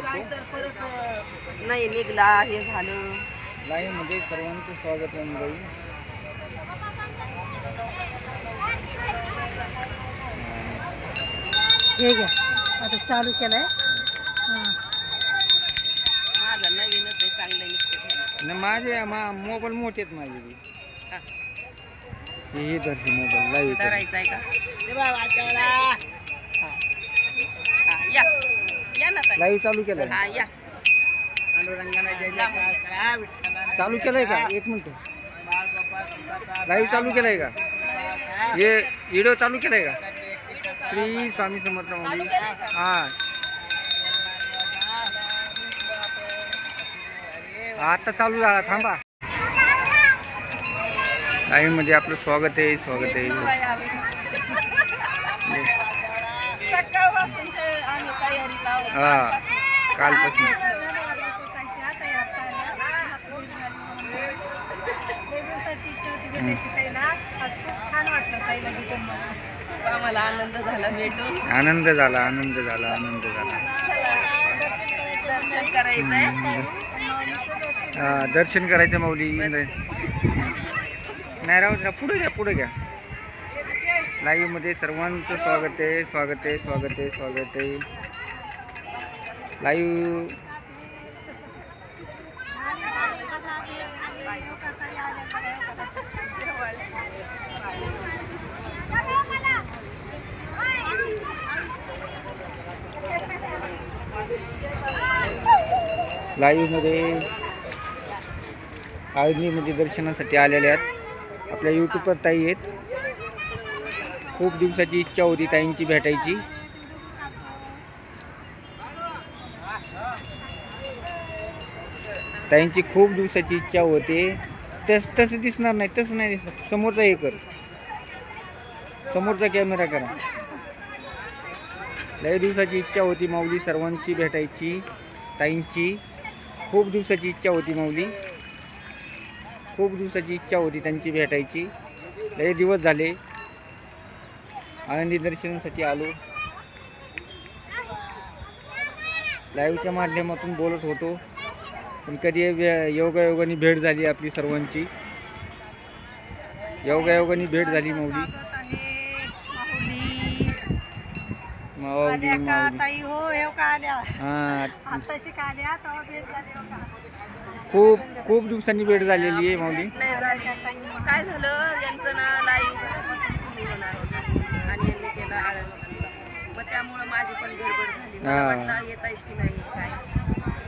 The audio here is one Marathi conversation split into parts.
परत नाही निघला हे झालं. लाईव्हमध्ये सर्वांचं स्वागत आहे मुंबई. हे घ्या. आता चालू केलंय. हां. माझा नवीनच आहे चांगलं निघते न माझे मा मोबाईल मोठे आहेत माझे बी. हा. धरते मोबाईल लाईव्ह करायचं आहे. का? लाईव्ह चालू केलंय? हा या. चालू केलंय का? एक मिनिट. लाईव्ह चालू केलंय का? हे. व्हिडिओ चालू केलाय का? श्री स्वामी समर्थ मध्ये हा. आता चालू झाला थांबा. लाईव्ह मध्ये आपलं स्वागत आहे स्वागत आहे. हा कालपासून. आम्हाला आनंद झाला भेटून. आनंद झाला आनंद झाला आनंद झाला. दर्शन करायचंय. दर्शन करायचं माऊली. नाही राहू द्या पुढे घ्या पुढे घ्या. लाईव्हमध्ये सर्वांचं स्वागत आहे स्वागत आहे स्वागत आहे स्वागत आहे. लाईव्ह लाईव्हमध्ये आळणीमध्ये दर्शनासाठी आलेले आहेत. आपल्या यूट्यूबवर ताई आहेत. खूप दिवसाची इच्छा होती ताईंची भेटायची. ताईंची खूप दिवसाची इच्छा होते. तस तसं दिसणार नाही तसं नाही दिसणार. समोरचा हे कर. समोरचा कॅमेरा करा. लय दिवसाची इच्छा होती माऊली सर्वांची भेटायची ताईंची. खूप दिवसाची इच्छा होती माऊली. खूप दिवसाची इच्छा होती त्यांची भेटायची. लय दिवस झाले. आनंदी दर्शनासाठी आलो. लाईव्हच्या माध्यमातून बोलत होतो. पण कधी योगायोगाने भेट झाली आपली सर्वांची. योगायोगाने भेट झाली माऊली. ताई हो हां हो खूप खूप दिवसांनी भेट झालेली आहे माऊली. झाली. काय झालं? यांचं ना लाईव्ह आणि यांनी केलं त्यामुळं माझी पण गडबड झाली. मला हा. वाटलं येत आहेत की नाही? काय?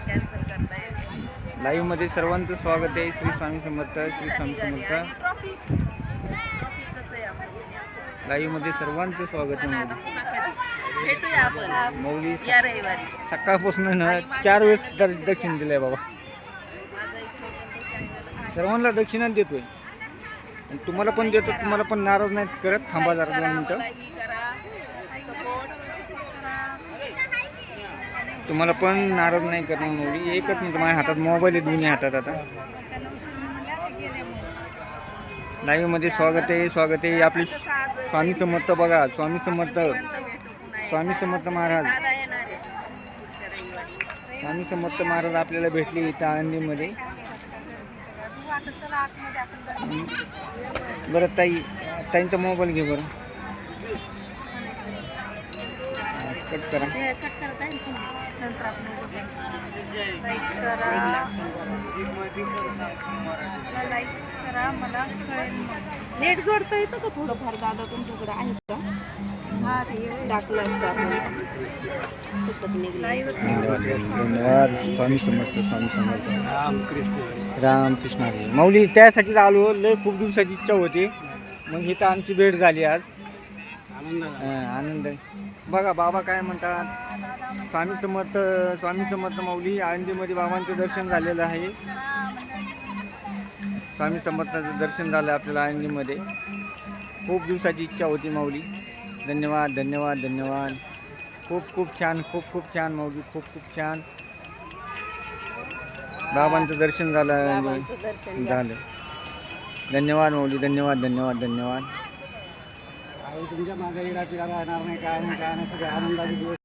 कॅन्सल करताय. लाईव्हमध्ये सर्वांचं स्वागत आहे. श्री स्वामी समर्थ श्री स्वामी समर्थ. ट्रॉफी ट्रॉफी कसं आहे आपण लाईव्हमध्ये सर्वांचं स्वागत आहे आता माऊली पुन्हा कधी? भेटूया आपण. माऊली या रविवारी. सकाळपासून ना चार वेळेस दर दक्षिण दिलंय बाबा. माझं एक छोटंसं चॅनल आहे. सर्वांना दक्षिणाच देतोय. आणि तुम्हाला पण देतो तुम्हाला पण नाराज नाही करत. थांबा जरा दोन मिनटं. करा. तुम्हाला पण नाराज नाही करणार मुली एकच नाही माझ्या हातात मोबाईल आहे दोन्ही हातात आता. त्यांना लाईव्हमध्ये स्वागत आहे स्वागत आहे. आपली स्वामी समर्थ बघा स्वामी समर्थ. स्वामी समर्थ महाराज. स्वामी समर्थ महाराज आपल्याला भेटले इथं आळंदीमध्ये. बरं ताई ताईंचा मोबाईल घे बरं. हा, कट करा. नंतर आपण. लाईक करा लाईक करा मला कळेल. नेट जोडता येतं का थोडंफार? दादा तुमच्याकडे आहे का? हा ते टाकलं असतं आपण. तसं निघलं. लाईव्ह धन्यवाद धन्यवाद स्वामी समर्थ स्वामी समर्थ रामकृष्ण रामकृष्ण हरी. माऊली त्यासाठीच आलो लय खूप दिवसाची इच्छा होती. मग इथं आमची भेट झाली आज. हा, आनंद. आहे. बघा बाबा काय म्हणतात? स्वामी समर्थ स्वामी समर्थ माऊली आळंदीमध्ये बाबांचं दर्शन झालेलं आहे. स्वामी समर्थाचं दर्शन झालं आपल्याला आळंदीमध्ये. खूप दिवसाची इच्छा होती माऊली. धन्यवाद धन्यवाद धन्यवाद. खूप खूप छान खूप खूप छान माऊली खूप खूप छान. बाबांचं दर्शन झालं. झालं. धन्यवाद माऊली धन्यवाद धन्यवाद धन्यवाद. तुमच्या मागे येणार राहणार नाही काय नाही काय नाही आनंदाचे दिवस